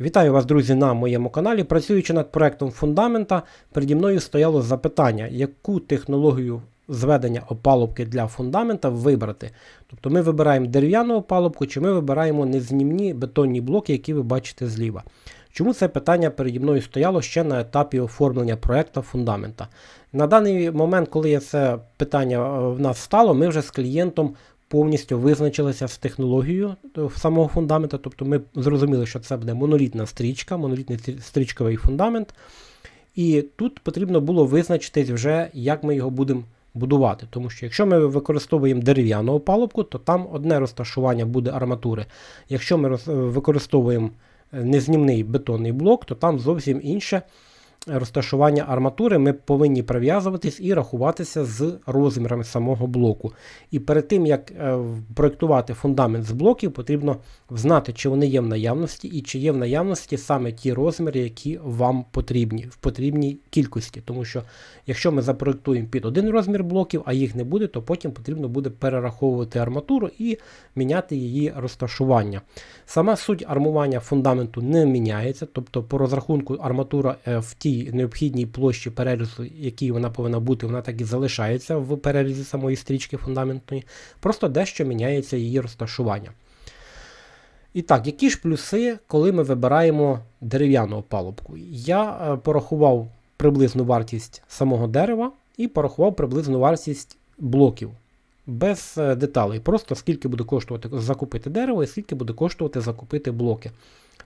Вітаю вас, друзі, на моєму каналі. Працюючи над проектом фундамента, переді мною стояло запитання, яку технологію зведення опалубки для фундамента вибрати. Тобто ми вибираємо дерев'яну опалубку, чи ми вибираємо незнімні бетонні блоки, які ви бачите зліва. Чому це питання переді мною стояло ще на етапі оформлення проекту фундамента? На даний момент, коли це питання е, в нас стало, ми вже з клієнтом повністю визначилися з технологією е, самого фундамента. Тобто ми зрозуміли, що це буде монолітна стрічка, монолітний стрічковий фундамент. І тут потрібно було визначитись вже, як ми його будемо будувати. Тому що якщо ми використовуємо дерев'яну опалубку, то там одне розташування буде арматури. Якщо ми використовуємо е, незнімний бетонний блок, то там зовсім інше розташування арматури. Ми повинні прив'язуватись і рахуватися з розмірами самого блоку. І перед тим, як е, проєктувати фундамент з блоків, потрібно знати, чи вони є в наявності, і чи є в наявності саме ті розміри, які вам потрібні в потрібній кількості. Тому що якщо ми запроєктуємо під один розмір блоків, а їх не буде, то потім потрібно буде перераховувати арматуру і міняти її розташування. Сама суть армування фундаменту не міняється, тобто по розрахунку арматура е, в тій необхідній площі перерізу, якій вона повинна бути, вона так і залишається в перерізі самої стрічки фундаментної, просто дещо міняється її розташування. І так, які ж плюси, коли ми вибираємо дерев'яну опалубку? Я е, порахував приблизну вартість самого дерева і порахував приблизну вартість блоків. Без е, деталей, просто скільки буде коштувати закупити дерево і скільки буде коштувати закупити блоки.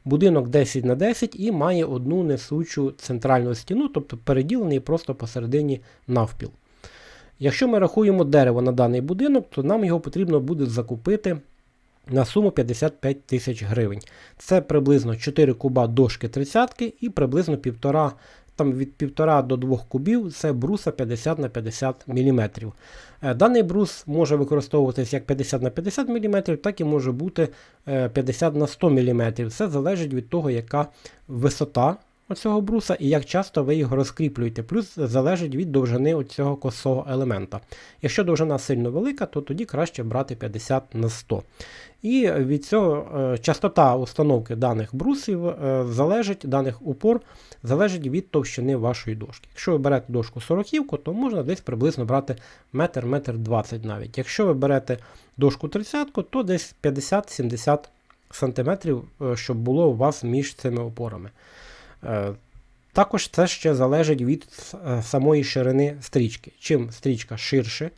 Будинок 10 на 10 і має одну несучу центральну стіну, тобто переділений просто посередині навпіл. Якщо ми рахуємо дерево на даний будинок, то нам його потрібно буде закупити на суму 55 тисяч гривень. Це приблизно 4 куба дошки 30 і приблизно 1,5, там від 1,5 до 2 кубів це бруса 50 на 50 мм. Е, Даний брус може використовуватись як 50 на 50 мм, так і може бути е, 50 на 100 мм. Це залежить від того, яка висота оцього бруса і як часто ви його розкріплюєте. Плюс залежить від довжини оцього косого елемента. Якщо довжина сильно велика, то тоді краще брати 50 на 100. І від цього е, частота установки даних брусів е, залежить, даних упор залежить від товщини вашої дошки. Якщо ви берете дошку 40 то можна десь приблизно брати метр, метр 20 навіть. Якщо ви берете дошку 30 то десь 50-70 см, е, щоб було у вас між цими опорами. Е, Також це ще залежить від е, самої ширини стрічки. Чим стрічка ширше,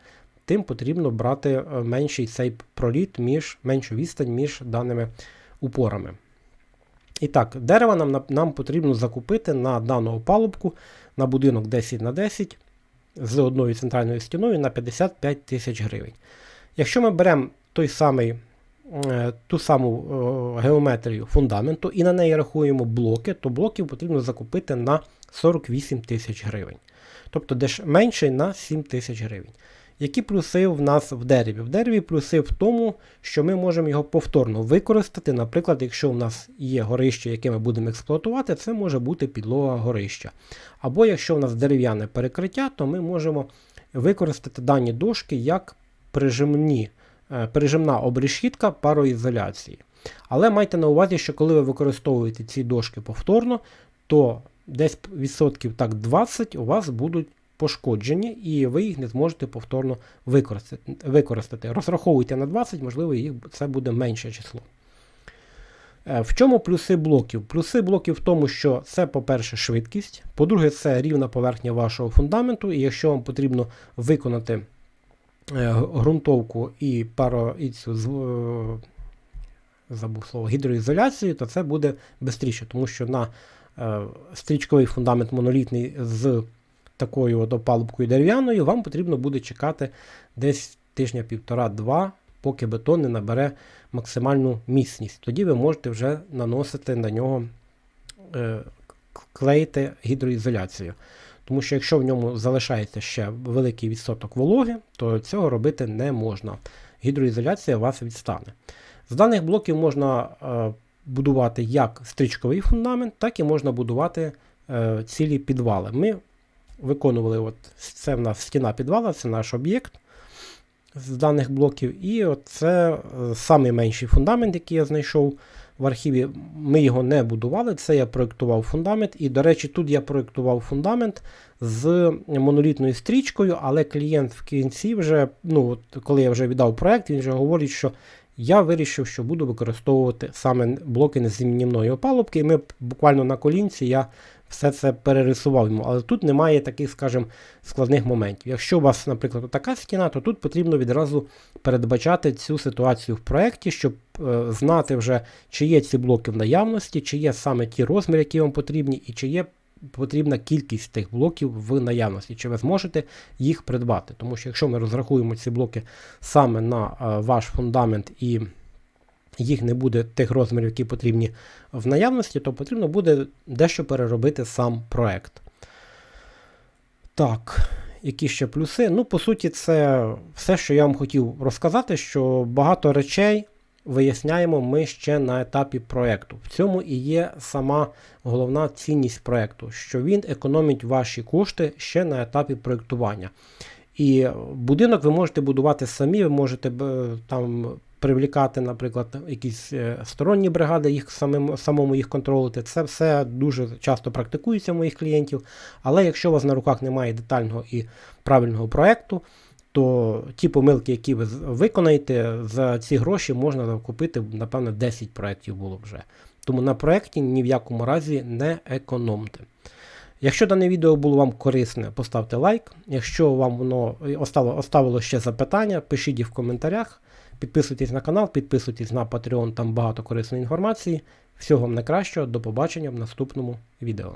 тим потрібно брати е, менший цей проліт між меншу відстань між даними упорами. І так, дерева нам, нам потрібно закупити на дану опалубку на будинок 10 на 10 з одною центральною стіною на 55 тисяч гривень. Якщо ми беремо той самий, ту саму е, геометрію фундаменту і на неї рахуємо блоки, то блоків потрібно закупити на 48 тисяч гривень. Тобто деш менше на 7 тисяч гривень. Які плюси в нас в дереві? В дереві плюси в тому, що ми можемо його повторно використати. Наприклад, якщо в нас є горище, яке ми будемо експлуатувати, це може бути підлога горища. Або якщо в нас дерев'яне перекриття, то ми можемо використати дані дошки як прижимні, е, прижимна обрешітка пароізоляції. Але майте на увазі, що коли ви використовуєте ці дошки повторно, то десь відсотків так 20 у вас будуть пошкоджені, і ви їх не зможете повторно використати. Розраховуйте на 20, можливо, їх це буде менше число. Е, В чому плюси блоків? Плюси блоків в тому, що це, по-перше, швидкість, по-друге, це рівна поверхня вашого фундаменту, і якщо вам потрібно виконати ґрунтовку і паро, і цю е, забув слово, гідроізоляцію, то це буде швидше, тому що на е, стрічковий фундамент монолітний з такою от опалубкою дерев'яною, вам потрібно буде чекати десь тижня півтора-два, поки бетон не набере максимальну міцність. Тоді ви можете вже наносити на нього е, клеїти гідроізоляцію. Тому що якщо в ньому залишається ще великий відсоток вологи, то цього робити не можна. Гідроізоляція вас відстане. З даних блоків можна е, будувати як стрічковий фундамент, так і можна будувати е, цілі підвали. Ми виконували, от, це в нас стіна підвала, це наш об'єкт з даних блоків. І це е, самий фундамент, який я знайшов в архіві ми його не будували. Це я проєктував фундамент. І, до речі, тут я проєктував фундамент з монолітною стрічкою, але клієнт в кінці вже, ну, от, коли я вже віддав проєкт, він вже говорить, що я вирішив, що буду використовувати саме блоки незмінної опалубки. І ми буквально на колінці я все це перерисував йому. Але тут немає таких, скажімо, складних моментів. Якщо у вас, наприклад, така стіна, то тут потрібно відразу передбачати цю ситуацію в проєкті, щоб е, знати вже, чи є ці блоки в наявності, чи є саме ті розміри, які вам потрібні, і чи є потрібна кількість тих блоків в наявності, чи ви зможете їх придбати. Тому що якщо ми розрахуємо ці блоки саме на е, ваш фундамент і їх не буде тих розмірів, які потрібні в наявності, то потрібно буде дещо переробити сам проект. Так, які ще плюси? Ну, по суті, це все, що я вам хотів розказати, що багато речей виясняємо ми ще на етапі проєкту. В цьому і є сама головна цінність проєкту, що він економить ваші кошти ще на етапі проєктування. І будинок ви можете будувати самі, ви можете там привлікати, наприклад, якісь е, сторонні бригади, їх самим, самому їх контролити. Це все дуже часто практикується у моїх клієнтів. Але якщо у вас на руках немає детального і правильного проєкту, то ті помилки, які ви виконаєте, за ці гроші можна купити, напевно, 10 проєктів було вже. Тому на проєкті ні в якому разі не економте. Якщо дане відео було вам корисне, поставте лайк. Якщо вам воно оставило, оставило ще запитання, пишіть їх в коментарях. Підписуйтесь на канал, підписуйтесь на Patreon, там багато корисної інформації. Всього вам найкращого, до побачення в наступному відео.